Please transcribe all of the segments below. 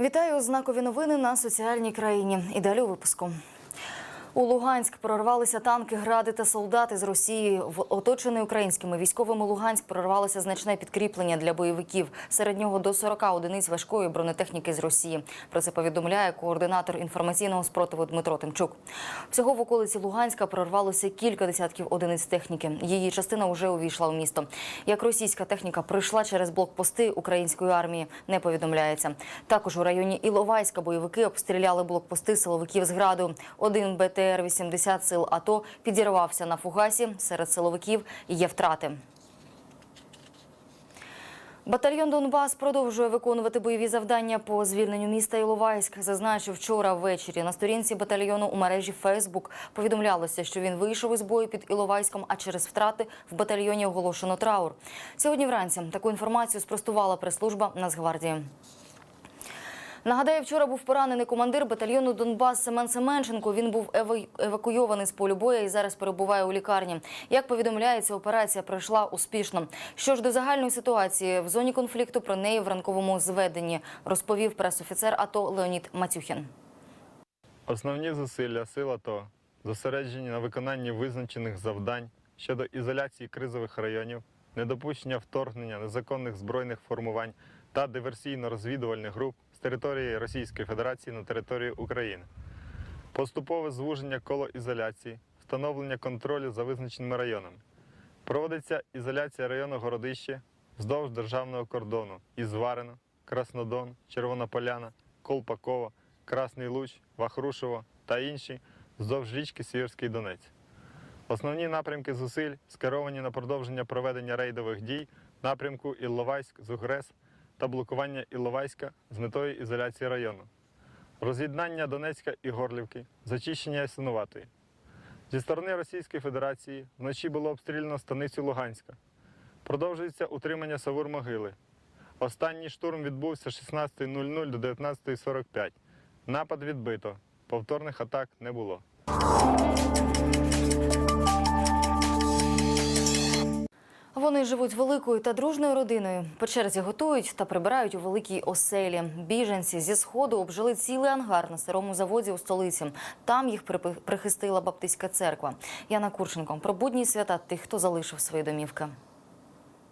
Вітаю знакові новини на соціальній країні. І далі у випуску. У Луганськ прорвалися танки, гради та солдати з Росії. В оточений українськими військовими Луганськ прорвалося значне підкріплення для бойовиків. Серед нього до 40 одиниць важкої бронетехніки з Росії. Про це повідомляє координатор інформаційного спротиву Дмитро Тимчук. Всього в околиці Луганська прорвалося кілька десятків одиниць техніки. Її частина вже увійшла у місто. Як російська техніка пройшла через блокпости української армії, не повідомляється. Також у районі Іловайська бойовики обстріляли блокпости силовиків з граду. Один БТР-80 сил АТО підірвався на фугасі. Серед силовиків є втрати. Батальйон Донбас продовжує виконувати бойові завдання по звільненню міста Іловайськ. Зазначив вчора ввечері на сторінці батальйону у мережі Фейсбук повідомлялося, що він вийшов із бою під Іловайськом, а через втрати в батальйоні оголошено траур. Сьогодні вранці таку інформацію спростувала прес-служба Нацгвардії. Нагадаю, вчора був поранений командир батальйону Донбас Семен Семенченко. Він був ева- евакуйований з полю бою і зараз перебуває у лікарні. Як повідомляється, операція пройшла успішно. Що ж до загальної ситуації в зоні конфлікту про неї в ранковому зведенні розповів пресофіцер АТО Леонід Матюхін. Основні зусилля сил АТО зосереджені на виконанні визначених завдань щодо ізоляції кризових районів, недопущення вторгнення незаконних збройних формувань та диверсійно-розвідувальних груп території Російської Федерації на територію України, поступове звуження коло ізоляції, встановлення контролю за визначеними районами. Проводиться ізоляція району Городище вздовж державного кордону із Варено, Краснодон, Червона Поляна, Колпакова, Красний Луч, Вахрушево та інші вздовж річки Сіверський Донець. Основні напрямки зусиль скеровані на продовження проведення рейдових дій напрямку Ілловайськ, Зугрес та блокування Ілловайська з метою ізоляції району, роз'єднання Донецька і Горлівки, зачищення Ясинуватої. Зі сторони Російської Федерації вночі було обстріляно станицю Луганська. Продовжується утримання Савур-Могили. Останній штурм відбувся з 16.00 до 19.45. Напад відбито. Повторних атак не було. Вони живуть великою та дружною родиною. По черзі готують та прибирають у великій оселі. Біженці зі сходу обжили цілий ангар на старому заводі у столиці. Там їх прихистила Баптистська церква. Яна Курченко про будні свята тих, хто залишив свої домівки.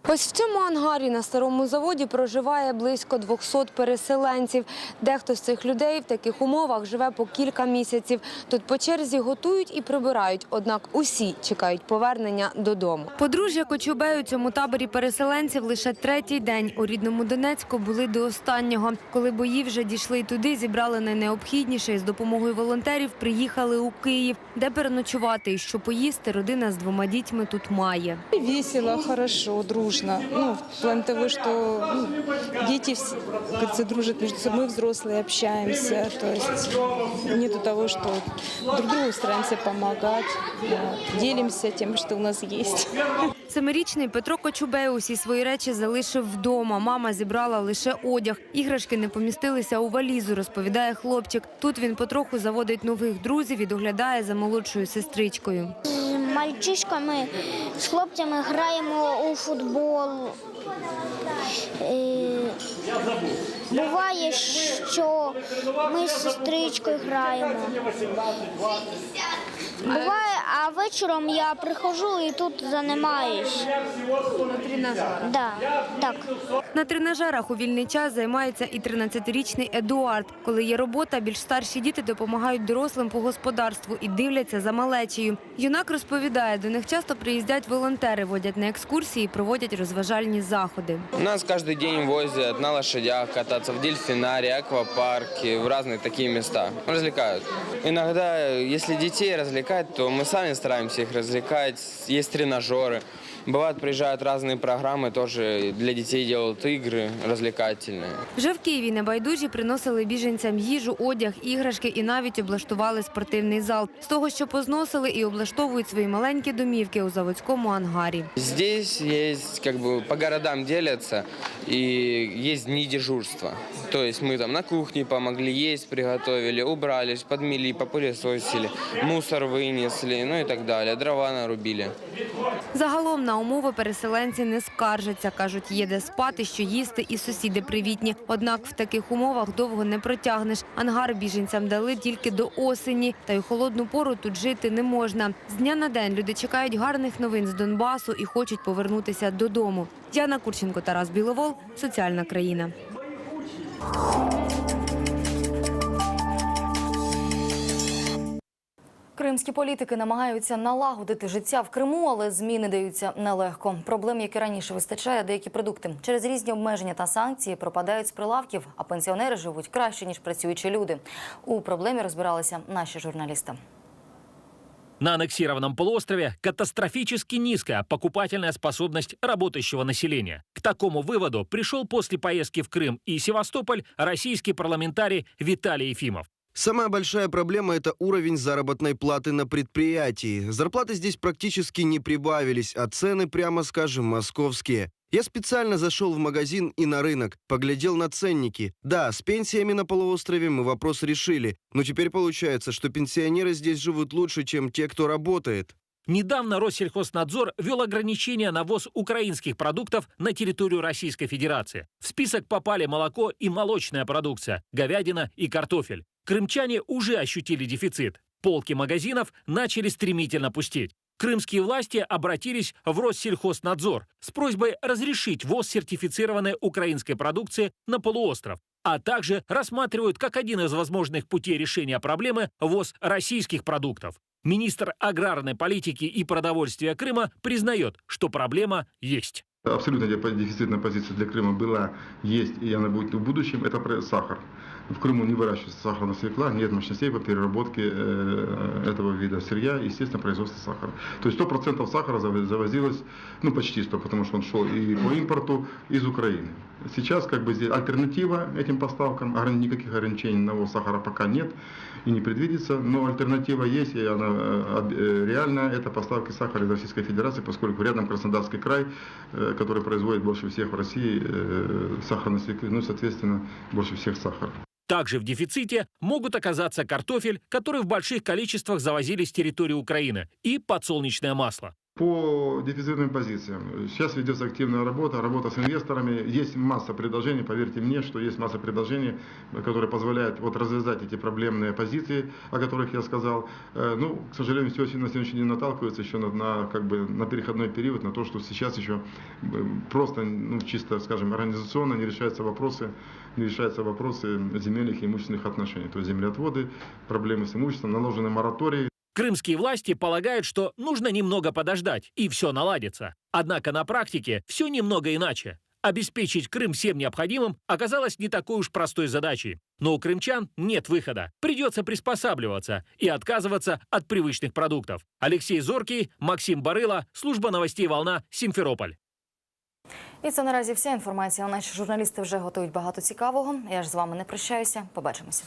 Ось в цьому ангарі на старому заводі проживає близько 200 переселенців. Дехто з цих людей в таких умовах живе по кілька місяців. Тут по черзі готують і прибирають, однак усі чекають повернення додому. Подружжя Кочубей у цьому таборі переселенців лише третій день. У рідному Донецьку були до останнього. Коли бої вже дійшли туди, зібрали найнеобхідніше і з допомогою волонтерів приїхали у Київ, де переночувати і що поїсти родина з двома дітьми тут має. Весело, хорошо, дружно. Ну, в плане того, что ну, дети вс- как говорится, дружат между собой, мы взрослые общаемся. То есть нету того, что друг другу стараемся помогать, вот, делимся тем, что у нас есть. Семирічний Петро Кочубей усі свої речі залишив вдома. Мама зібрала лише одяг. Іграшки не помістилися у валізу, розповідає хлопчик. Тут він потроху заводить нових друзів і доглядає за молодшою сестричкою. Мальчишками, з хлопцями граємо у футбол. Е, Буває, що ми з сестричкою граємо. Буває, а вечором я приходжу і тут займаюсь. Да, так. На тренажерах у вільний час займається і 13-річний Едуард. Коли є робота, більш старші діти допомагають дорослим по господарству і дивляться за малечею. Юнак розповідає, до них часто приїздять волонтери, водять на екскурсії, і проводять розважальні заходи. Нас каждый день возят на лошадях кататься в дельфинарии, аквапарке, в разные такие места. Развлекают. Иногда, если детей развлекать, то мы сами стараемся их развлекать. Есть тренажеры. Бывают, приезжают разные программы, тоже для детей делают игры развлекательные. Вже в Києві небайдужі приносили біженцям їжу, одяг, іграшки і навіть облаштували спортивний зал. З того, що позносили і облаштовують свої маленькі домівки у заводському ангарі. Здесь есть, как бы, по городам делятся. и есть дни дежурства. То есть мы там на кухне помогли, есть приготовили, убрались, подмели, попылесосили, мусор вынесли, ну и так далее, дрова нарубили. Загалом на умови переселенці не скаржаться. Кажуть, є де спати, що їсти і сусіди привітні. Однак в таких умовах довго не протягнеш. Ангар біженцям дали тільки до осені. Та й холодну пору тут жити не можна. З дня на день люди чекають гарних новин з Донбасу і хочуть повернутися додому. Діана Курченко, Тарас Біловол. Соціальна країна. Кримські політики намагаються налагодити життя в Криму, але зміни даються нелегко. Проблем, як і раніше, вистачає деякі продукти. Через різні обмеження та санкції пропадають з прилавків, а пенсіонери живуть краще ніж працюючі люди. У проблемі розбиралися наші журналісти. На аннексированном полуострове катастрофически низкая покупательная способность работающего населения. К такому выводу пришел после поездки в Крым и Севастополь российский парламентарий Виталий Ефимов. Самая большая проблема – это уровень заработной платы на предприятии. Зарплаты здесь практически не прибавились, а цены, прямо скажем, московские. Я специально зашел в магазин и на рынок, поглядел на ценники. Да, с пенсиями на полуострове мы вопрос решили, но теперь получается, что пенсионеры здесь живут лучше, чем те, кто работает. Недавно Россельхознадзор ввел ограничения на ввоз украинских продуктов на территорию Российской Федерации. В список попали молоко и молочная продукция, говядина и картофель. Крымчане уже ощутили дефицит. Полки магазинов начали стремительно пустеть. Крымские власти обратились в Россельхознадзор с просьбой разрешить ввоз сертифицированной украинской продукции на полуостров, а также рассматривают как один из возможных путей решения проблемы ввоз российских продуктов. Министр аграрной политики и продовольствия Крыма признает, что проблема есть. Абсолютно дефицитная позиция для Крыма была, есть и она будет в будущем, это сахар. В Крыму не выращивается сахарная свекла, нет мощностей по переработке э, этого вида сырья, естественно, производство сахара. То есть 100% сахара заво- завозилось, ну почти 100, потому что он шел и по импорту из Украины. Сейчас как бы здесь альтернатива этим поставкам, никаких ограничений на ввоз сахара пока нет и не предвидится, но альтернатива есть, и она э, э, реальная, это поставки сахара из Российской Федерации, поскольку рядом Краснодарский край, который производит больше всех в России сахарной свеклы, ну, соответственно, больше всех сахара. Также в дефиците могут оказаться картофель, который в больших количествах завозили с территории Украины, и подсолнечное масло. По дефицитным позициям. Сейчас ведется активная работа, работа с инвесторами. Есть масса предложений, поверьте мне, что есть масса предложений, которые позволяют вот развязать эти проблемные позиции, о которых я сказал. Э, Ну, к сожалению, все на сегодняшний день наталкиваются еще на, на, как бы, на переходной период, на то, что сейчас еще э, просто, ну, чисто, скажем, организационно не решаются вопросы, не решаются вопросы земельных и имущественных отношений. То есть землеотводы, проблемы с имуществом, наложены моратории, Крымские власти полагают, что нужно немного подождать, и все наладится. Однако на практике все немного иначе. Обеспечить Крым всем необходимым оказалось не такой уж простой задачей. Но у крымчан нет выхода. Придется приспосабливаться и отказываться от привычных продуктов. Алексей Зоркий, Максим Барыла, служба новостей «Волна», Симферополь. І це наразі вся інформація. Наші журналісти вже готують багато цікавого. Я ж з вами не прощаюся. Побачимося.